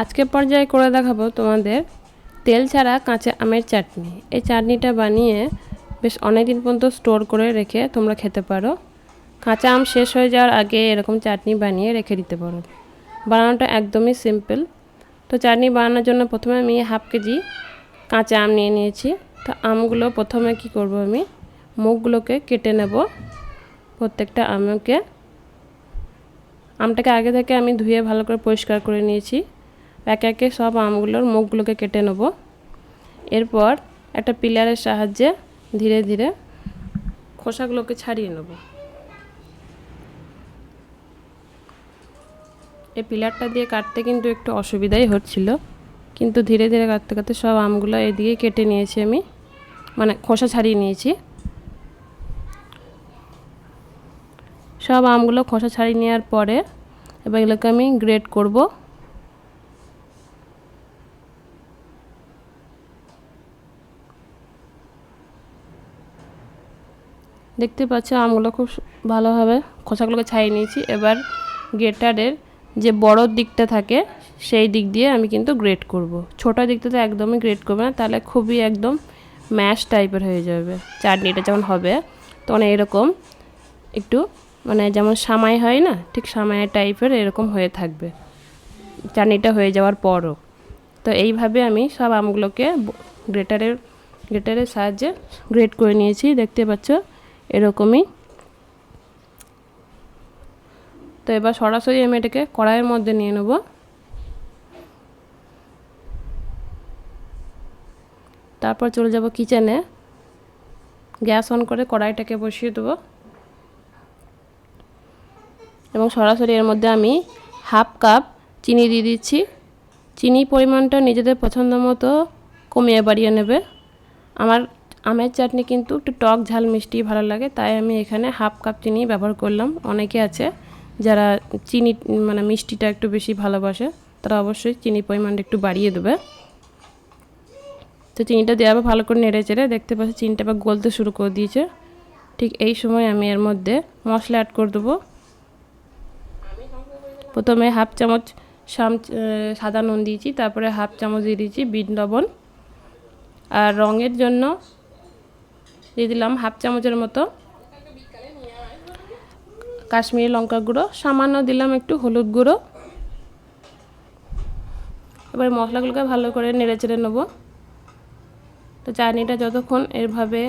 আজকে পর্যায়ে করে দেখাবো তোমাদের তেল ছাড়া কাঁচা আমের চাটনি। এই চাটনিটা বানিয়ে বেশ অনেক দিন পর্যন্ত স্টোর করে রেখে তোমরা খেতে পারো। কাঁচা আম শেষ হয়ে যাওয়ার আগে এরকম চাটনি বানিয়ে রেখে দিতে পারো। বানানোটা একদমই সিম্পল। তো চাটনি বানানোর জন্য প্রথমে আমি হাফ কেজি কাঁচা আম নিয়ে নিয়েছি। তো আমগুলো প্রথমে কি করব আমি? মুখগুলোকে কেটে নেব। প্রত্যেকটা আমকে, আমটাকে আগে থেকে আমি ধুয়ে ভালো করে পরিষ্কার করে নিয়েছি। একে একে সব আমগুলোর মুখগুলোকে কেটে নেব। এরপর একটা পিলারের সাহায্যে ধীরে ধীরে খোসাগুলোকে ছাড়িয়ে নেব। এই পিলারটা দিয়ে কাটতে কিন্তু একটু অসুবিধাই হচ্ছিল, কিন্তু ধীরে ধীরে কাটতে কাটতে সব আমগুলো এদিকে কেটে নিয়েছি আমি মানে খোসা ছাড়িয়ে নিয়েছি। সব আমগুলো খোসা ছাড়িয়ে নেওয়ার পরে এবার এগুলোকে আমি গ্রেড করব। দেখতে পাচ্ছ, আমগুলো খুব ভালোভাবে খোসাগুলোকে ছাড়িয়ে নিয়েছি। এবার গ্রেটারের যে বড় দিকটা থাকে, সেই দিক দিয়ে আমি কিন্তু গ্রেড করব। ছোটো দিকটা তো একদমই গ্রেড করবে না, তাহলে খুবই একদম ম্যাশ টাইপের হয়ে যাবে। চাটনিটা যেমন হবে তখন এরকম একটু মানে যেমন সামাই হয় না, ঠিক সামাই টাইপের এরকম হয়ে থাকবে। চাটনিটা হয়ে যাওয়ার পরও। তো এইভাবে আমি সব আমগুলোকে গ্রেটারের গ্রেটারের সাহায্যে গ্রেট করে নিয়েছি, দেখতে পাচ্ছ। এরকমই। তো এবার সরাসরি আমি এটাকে কড়াইয়ের মধ্যে নিয়ে নেব। তারপর চলে যাব কিচেনে। গ্যাস অন করে কড়াইটাকে বসিয়ে দেবো। এবং সরাসরি এর মধ্যে আমি হাফ কাপ চিনি দিয়ে দিচ্ছি। চিনি পরিমাণটা নিজেদের পছন্দ মতো কমিয়ে বাড়িয়ে নেবে। আমার আমের চাটনি কিন্তু একটু টক, ঝাল, মিষ্টি ভালো লাগে, তাই আমি এখানে হাফ কাপ চিনি ব্যবহার করলাম। অনেকে আছে যারা চিনি মানে মিষ্টিটা একটু বেশি ভালোবাসে, তারা অবশ্যই চিনি পরিমাণটা একটু বাড়িয়ে দেবে। তো চিনিটা দেওয়া ভালো করে নেড়ে চেড়ে, দেখতে পাচ্ছি চিনিটা আবার গলতে শুরু করে দিয়েছে। ঠিক এই সময় আমি এর মধ্যে মশলা অ্যাড করে দেবো। প্রথমে হাফ চামচ সাম সাদা নুন দিয়েছি, তারপরে হাফ চামচ দিয়ে দিয়েছি বিট লবণ। আর রঙের জন্য দিয়ে দিলাম হাফ চামচের মতো কাশ্মীরি লঙ্কা গুঁড়ো। সামান্য দিলাম একটু হলুদ গুঁড়ো। এবার মশলাগুলোকে ভালো করে নেড়ে চেড়ে নেব। তো চাটনিটা যতক্ষণ এভাবে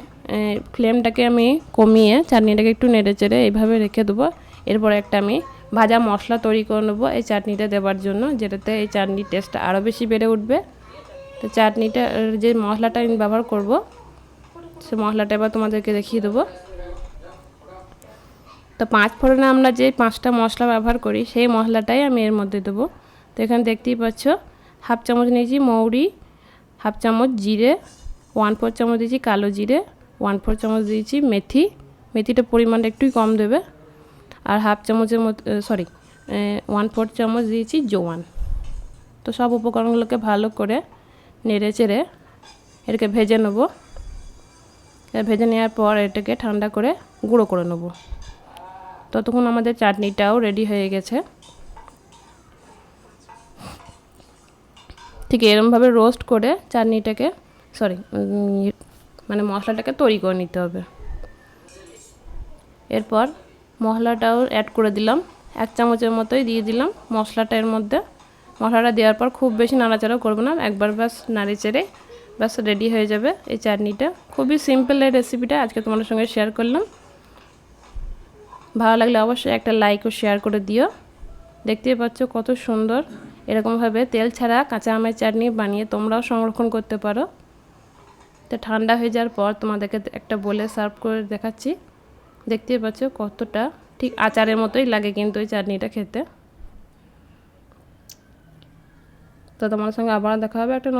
ফ্লেমটাকে আমি কমিয়ে চাটনিটাকে একটু নেড়ে চেড়ে এইভাবে রেখে দেবো। এরপরে একটা আমি ভাজা মশলা তৈরি করে নেব এই চাটনিটা দেওয়ার জন্য, যেটাতে এই চাটনির টেস্টটা আরও বেশি বেড়ে উঠবে। তো চাটনিটা যে মশলাটা আমি ব্যবহার করব সে মশলাটা এবার তোমাদেরকে দেখিয়ে দেবো। তো পাঁচ ফোড়নে আমরা যে পাঁচটা মশলা ব্যবহার করি, সেই মশলাটাই আমি এর মধ্যে দেবো। তো এখানে দেখতেই পাচ্ছ, হাফ চামচ নিয়েছি মৌরি, হাফ চামচ জিরে, ওয়ান ফোর চামচ দিয়েছি কালো জিরে, ওয়ান ফোর চামচ দিয়েছি মেথি। মেথিটা পরিমাণটা একটুই কম দেবে। আর হাফ চামচের মতো সরি ওয়ান ফোর চামচ দিয়েছি জোয়ান। তো সব উপকরণগুলোকে ভালো করে নেড়ে চেড়ে এটাকে ভেজে নেব। ভেজে নেওয়ার পর এটাকে ঠান্ডা করে গুঁড়ো করে নেব। ততক্ষণ আমাদের চাটনিটাও রেডি হয়ে গেছে। ঠিক এরমভাবে রোস্ট করে চাটনিটাকে সরি মানে মশলাটাকে তৈরি করে নিতে হবে। এরপর মশলাটাও অ্যাড করে দিলাম। এক চামচের মতোই দিয়ে দিলাম মশলাটা এর মধ্যে। মশলাটা দেওয়ার পর খুব বেশি নাড়াচাড়াও করব না, একবার ব্যাস নাড়ি চেড়ে ব্যাস রেডি হয়ে যাবে এই চাটনিটা। খুবই সিম্পল এই রেসিপিটা আজকে তোমাদের সঙ্গে শেয়ার করলাম। ভালো লাগলে অবশ্যই একটা লাইক ও শেয়ার করে দিও। দেখতেই পাচ্ছ কত সুন্দর। এরকমভাবে তেল ছাড়া কাঁচা আমের চাটনি বানিয়ে তোমরাও সংরক্ষণ করতে পারো। তো ঠান্ডা হয়ে যাওয়ার পর তোমাদেরকে একটা বলে সার্ভ করে দেখাচ্ছি। দেখতে পাচ্ছ কতটা ঠিক আচারের মতোই লাগে কিন্তু ওই চাটনিটা খেতে। তো তোমার সঙ্গে আবার দেখা হবে একটা নতুন